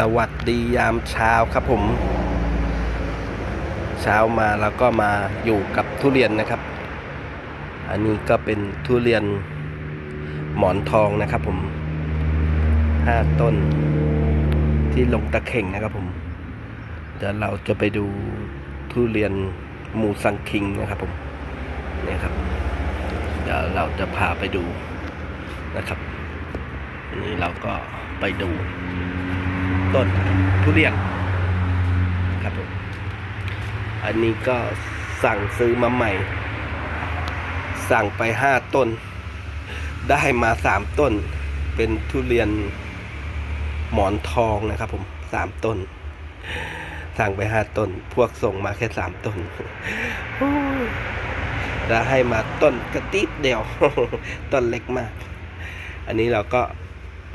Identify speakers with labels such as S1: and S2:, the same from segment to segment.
S1: สวัสดียามเช้าครับผม เช้ามาแล้วก็มาอยู่กับทุเรียนนะครับ อันนี้ก็เป็นทุเรียนหมอนทองนะครับผมห้าต้นที่ลงตะเข่งนะครับผม เดี๋ยวเราจะไปดูทุเรียนมูซังคิงนะครับผมนี่ครับ เดี๋ยวเราจะพาไปดูนะครับนนี้เราก็ไปดู ต้นทุเรียนครับผมอันนี้ก็สั่งซื้อมาใหม่ สั่งไปห้าต้น ได้มาสามต้น เป็นทุเรียนหมอนทองนะครับผมสามต้น สั่งไปห้าต้น พวกส่งมาแค่สามต้นแล้วให้มาต้นกระติดเดียว ต้นเล็กมาก อันนี้เราก็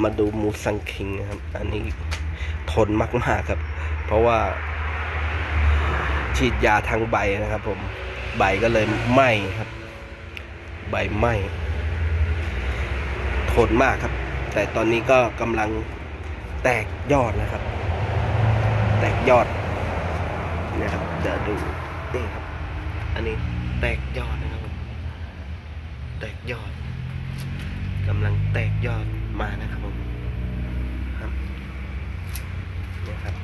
S1: มาดูมูซังคิงนะครับ อันนี้ ทนมากๆครับ เพราะว่า ฉีดยาทางใบนะครับ ผมใบก็เลยไหม้ครับ ใบไหม้ทนมากครับ แต่ตอนนี้ก็กำลังแตกยอดนะครับ แตกยอดนะครับเดี๋ยวดูนี่ครับ อันนี้แตกยอดนะครับผมแตกยอดกำลังแตกยอดมานะครับผมครับนี่ครับ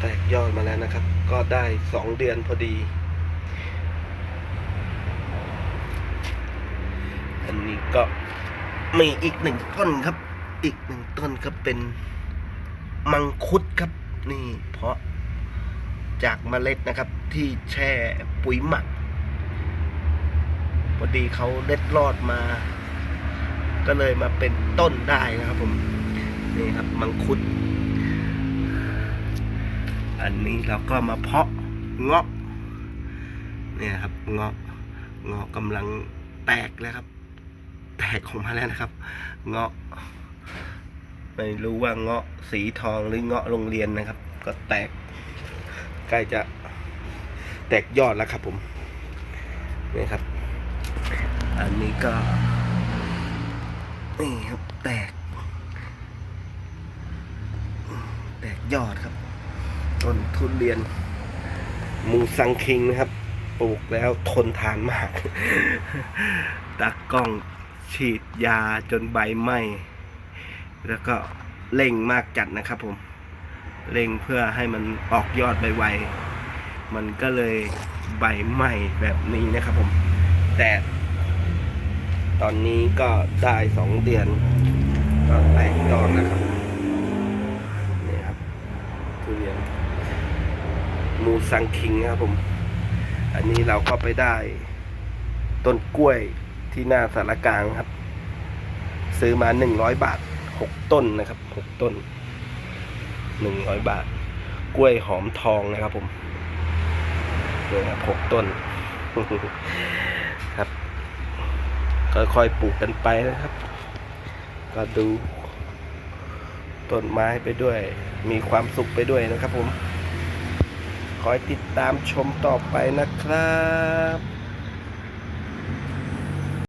S1: แตก ยอดมาแล้วนะครับ ก็ได้สองเดือนพอดี อันนี้ก็มีอีกหนึ่งต้นครับ อีกหนึ่งต้นก็เป็นมังคุดครับ นี่เพราะจากเมล็ดนะครับที่แช่ปุ๋ยหมักพอดีเขาเล็ดรอดมา ก็เลยมาเป็นต้นได้นะครับผม นี่ครับมังคุด อันนี้เราก็มาเพาะเงาะเนี่ยครับเงาะเงาะกำลังแตกแล้วครับ แตกออกมาแล้วนะครับ เงาะไม่รู้ว่าเงาะสีทองหรือเงาะโรงเรียนนะครับ ก็แตกใกล้จะแตกยอดแล้วครับผมนี่ครับ อันนี้ก็นี่ครับแตก แตกยอดครับ ต้นทุเรียน มูซังคิงนะครับ ปลูกแล้วทนทานมากตากกล้องฉีดยาจนใบไหม้แล้วก็เร่งมากจัดนะครับผม เร่งเพื่อให้มันออกยอดใบไวมันก็เลยใบไหม้แบบนี้นะครับผม แต่ ตอนนี้ก็ได้สองเดือนก็แตกยอดนะครับ นี่ครับทุเรียน มูซังคิงนะครับผม อันนี้เราก็ไปได้ ต้นกล้วยที่หน้าสารกลางครับ ซื้อมาหนึ่งร้อยบาทหกต้นนะครับหกต้นหนึ่งร้อยบาท กล้วยหอมทองนะครับผมนี่ครับหกต้นครับค่อยๆปลูกกันไปนะครับ ก็ดูต้นไม้ไปด้วย มีความสุขไปด้วยนะครับผม คอยติดตามชมต่อไปนะครับ